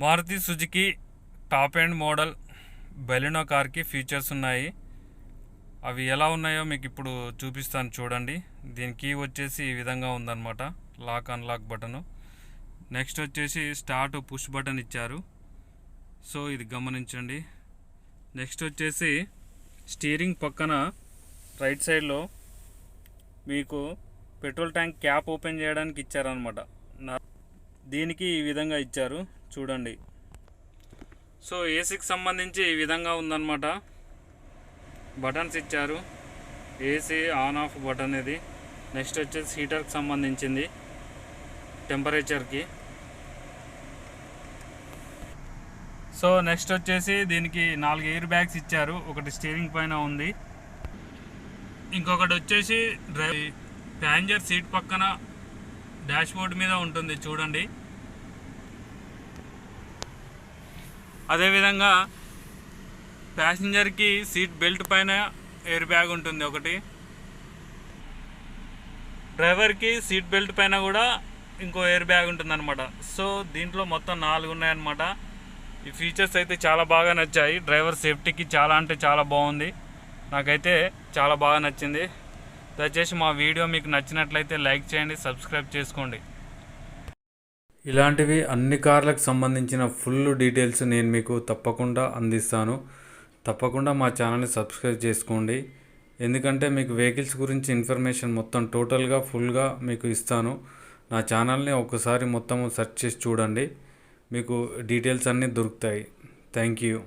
Maruti Suzuki top end model Baleno కార్కి features ఉన్నాయి. అవి ఎలా ఉన్నాయో మీకు ఇప్పుడు చూపిస్తాను చూడండి. దీని కీ వచ్చేసి ఈ విధంగా ఉందన్నమాట. Lock unlock button. నెక్స్ట్ వచ్చేసి స్టార్ట్ పుష్ బటన్ ఇచ్చారు. సో ఇది గమనించండి. నెక్స్ట్ వచ్చేసి స్టీరింగ్ పక్కన రైట్ సైడ్లో మీకు పెట్రోల్ ట్యాంక్ క్యాప్ ఓపెన్ చేయడానికి ఇచ్చారనమాట దీనికి ఈ విధంగా ఇచ్చారు. చూడండి. సో ఏసీకి సంబంధించి ఈ విధంగా ఉందన్నమాట. బటన్స్ ఇచ్చారు. ఏసీ ఆన్ ఆఫ్ బటన్ ఇది. నెక్స్ట్ వచ్చేసి హీటర్కి సంబంధించింది. టెంపరేచర్కి సో నెక్స్ట్ వచ్చేసి దీనికి నాలుగు ఎయిర్ బ్యాగ్స్ ఇచ్చారు. ఒకటి స్టీరింగ్ పైన ఉంది. ఇంకొకటి వచ్చేసి డ్రై ప్యాసింజర్ సీట్ పక్కన డాష్ బోర్డ్ మీద ఉంటుంది చూడండి. అదేవిధంగా ప్యాసింజర్కి సీట్ బెల్ట్ పైన ఎయిర్ బ్యాగ్ ఉంటుంది ఒకటి. డ్రైవర్కి సీట్ బెల్ట్ పైన కూడా ఇంకో ఎయిర్ బ్యాగ్ ఉంటుందన్నమాట. సో దీంట్లో మొత్తం నాలుగు ఉన్నాయన్నమాట. ఈ ఫీచర్స్ అయితే చాలా బాగా నచ్చాయి. డ్రైవర్ సేఫ్టీకి చాలా అంటే చాలా బాగుంది. నాకైతే చాలా బాగా నచ్చింది. దయచేసి మా వీడియో మీకు నచ్చినట్లయితే లైక్ చేయండి సబ్స్క్రైబ్ చేసుకోండి. ఇలాంటివి అన్ని కార్లకు సంబంధించిన ఫుల్ డీటెయిల్స్ నేను మీకు తప్పకుండా అందిస్తాను. తప్పకుండా మా ఛానల్ని సబ్స్క్రైబ్ చేసుకోండి. ఎందుకంటే మీకు వెహికల్స్ గురించి ఇన్ఫర్మేషన్ మొత్తం టోటల్గా ఫుల్గా మీకు ఇస్తాను. నా ఛానల్ని ఒకసారి మొత్తం సెర్చ్ చేసి చూడండి. మీకు డీటెయిల్స్ అన్నీ దొరుకుతాయి. Thank you.